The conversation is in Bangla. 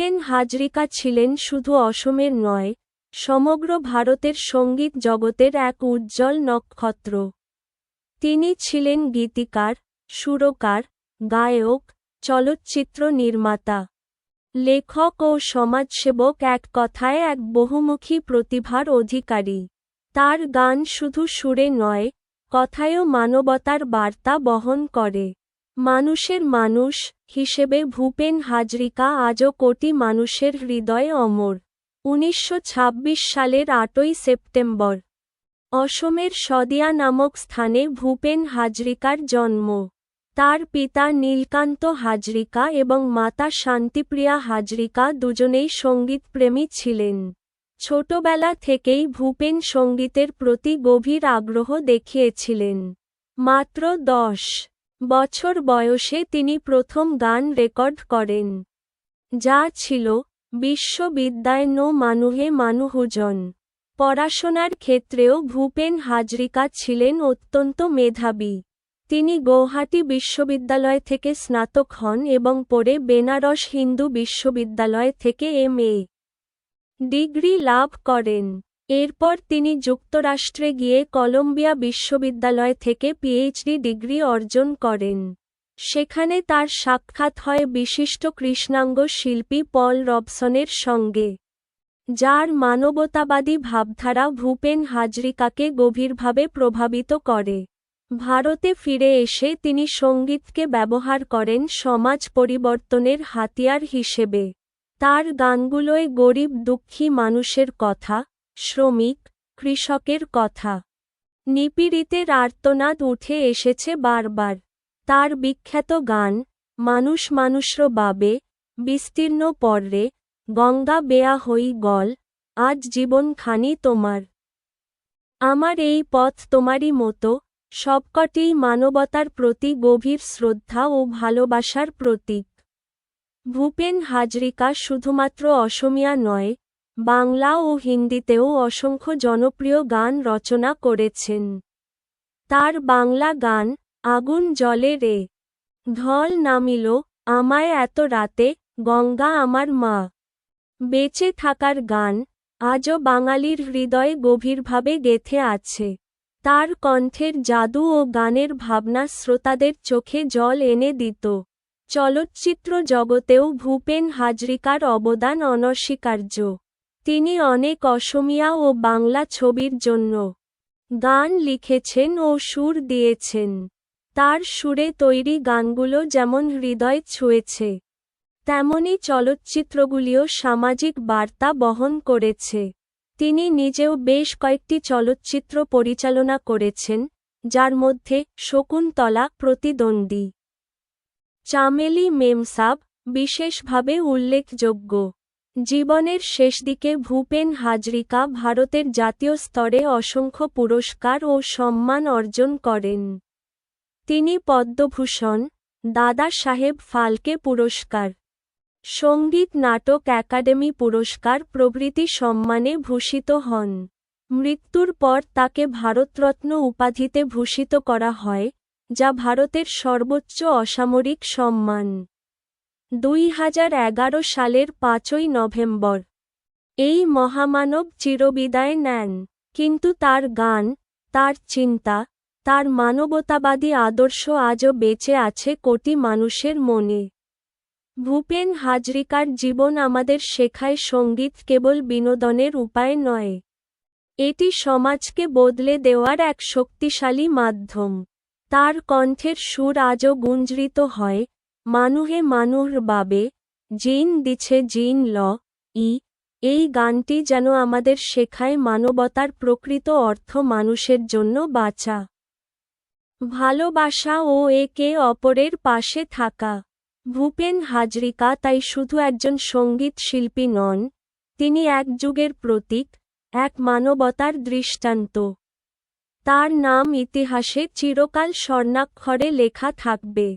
ভূপেন হাজরিকা ছিলেন শুধু অসমের নয়, সমগ্র ভারতের সংগীত জগতের এক উজ্জ্বল নক্ষত্র। তিনি ছিলেন গীতিকার, সুরকার, গায়ক, চলচ্চিত্র নির্মাতা। লেখক ও সমাজসেবক এক কথায় এক বহুমুখী প্রতিভার অধিকারী। তার গান শুধু সুরে নয়, কথায়ও মানবতার বার্তা বহন করে। মানুষের মানুষ হিসেবে ভূপেন হাজরিকা আজও কোটি মানুষের হৃদয়ে অমর। উনিশশো ছাব্বিশ সালের আটই সেপ্টেম্বর। অসমের সদিয়া নামক স্থানে ভূপেন হাজরিকার জন্ম। তার পিতা নীলকান্ত হাজরিকা এবং মাতা শান্তিপ্রিয়া হাজরিকা দুজনেই সঙ্গীতপ্রেমী ছিলেন। ছোটবেলা থেকেই ভূপেন সঙ্গীতের প্রতি গভীর আগ্রহ দেখিয়েছিলেন। মাত্র দশ বছর বয়সে তিনি প্রথম গান রেকর্ড করেন, যা ছিল বিশ্ববিদ্যায় নো মানুহে মানুহুজন। পড়াশোনার ক্ষেত্রেও ভূপেন হাজরিকা ছিলেন অত্যন্ত মেধাবী। তিনি গৌহাটি বিশ্ববিদ্যালয় থেকে স্নাতক হন এবং পরে বেনারস হিন্দু বিশ্ববিদ্যালয় থেকে এম এ ডিগ্রি লাভ করেন। এরপর তিনি যুক্তরাষ্ট্রে গিয়ে কলম্বিয়া বিশ্ববিদ্যালয় থেকে পিএইচডি ডিগ্রি অর্জন করেন। সেখানে তার সাক্ষাৎ হয় বিশিষ্ট কৃষ্ণাঙ্গ শিল্পী পল রবসনের সঙ্গে, যার মানবতাবাদী ভাবধারা ভূপেন হাজরিকাকে গভীরভাবে প্রভাবিত করে। ভারতে ফিরে এসে তিনি সঙ্গীতকে ব্যবহার করেন সমাজ পরিবর্তনের হাতিয়ার হিসেবে। তার গানগুলোয় গরিব দুঃখী মানুষের কথা শ্রমিক, কৃষকের কথা। নিপীড়িতের আর্তনাদ উঠে এসেছে বারবার। তার বিখ্যাত গান, মানুষ মানুষর বাবে, বিস্তীর্ণ পর্রে, গঙ্গা বেয়া হই গল, আজ জীবনখানি তোমার। আমার এই পথ তোমারই মতো, সবকটিই মানবতার প্রতি গভীর শ্রদ্ধা ও ভালোবাসার প্রতীক। ভূপেন হাজরিকা শুধুমাত্র অসমিয়া নয় বাংলা ও হিন্দিতেও অসংখ্য জনপ্রিয় গান রচনা করেছেন। তার বাংলা গান, আগুন জলে রে ঢল নামিল আমায় এত রাতে গঙ্গা আমার মা বেঁচে থাকার গান আজও বাঙালির হৃদয়ে গভীরভাবে গেথে আছে তার কণ্ঠের জাদু ও গানের ভাবনা শ্রোতাদের চোখে জল এনে দিত চলচ্চিত্র জগতেও ভূপেন হাজরিকার অবদান অনস্বীকার্য তিনি অনেক অসমিয়া ও বাংলা ছবির জন্য গান লিখেছেন ও সুর দিয়েছেন। তার সুরে তৈরি গানগুলো যেমন হৃদয় ছুঁয়েছে, তেমনি চলচ্চিত্রগুলিও সামাজিক বার্তা বহন করেছে। তিনি নিজেও বেশ কয়েকটি চলচ্চিত্র পরিচালনা করেছেন, যার মধ্যে শকুন্তলা প্রতিদ্বন্দ্বী, চামেলি মেমসাব বিশেষভাবে উল্লেখযোগ্য। জীবনের শেষ দিকে ভূপেন হাজরিকা ভারতের জাতীয় স্তরে অসংখ্য পুরস্কার ও সম্মান অর্জন করেন। তিনি পদ্মভূষণ, দাদা সাহেব ফালকে পুরস্কার, সংগীত নাটক একাডেমি পুরস্কার প্রভৃতি সম্মানে ভূষিত হন। মৃত্যুর পর তাকে ভারতরত্ন উপাধিতে ভূষিত করা হয়, যা ভারতের সর্বোচ্চ অসামরিক সম্মান। দুই হাজার এগারো সালের পাঁচই নভেম্বর। এই মহামানব চিরবিদায় নেন, কিন্তু তার গান, তার চিন্তা, তার মানবতাবাদী আদর্শ আজও বেঁচে আছে কোটি মানুষের মনে। ভূপেন হাজরিকার জীবন আমাদের শেখায় সংগীত কেবল বিনোদনের উপায় নয়। এটি সমাজকে বদলে দেওয়ার এক শক্তিশালী মাধ্যম। তার কণ্ঠের সুর আজও গুঞ্জরিত হয় মানুহে মানুর বাবে জিন দিছে জিন ল, ই, এই গানটি যেন আমাদের শেখায় মানবতার প্রকৃত অর্থ মানুষের জন্য বাঁচা। ভালোবাসা ও একে অপরের পাশে থাকা। ভূপেন হাজরিকা তাই শুধু একজন সংগীত শিল্পী নন, তিনি এক যুগের প্রতীক, এক মানবতার দৃষ্টান্ত। তার নাম ইতিহাসে চিরকাল স্বর্ণাক্ষরে লেখা থাকবে।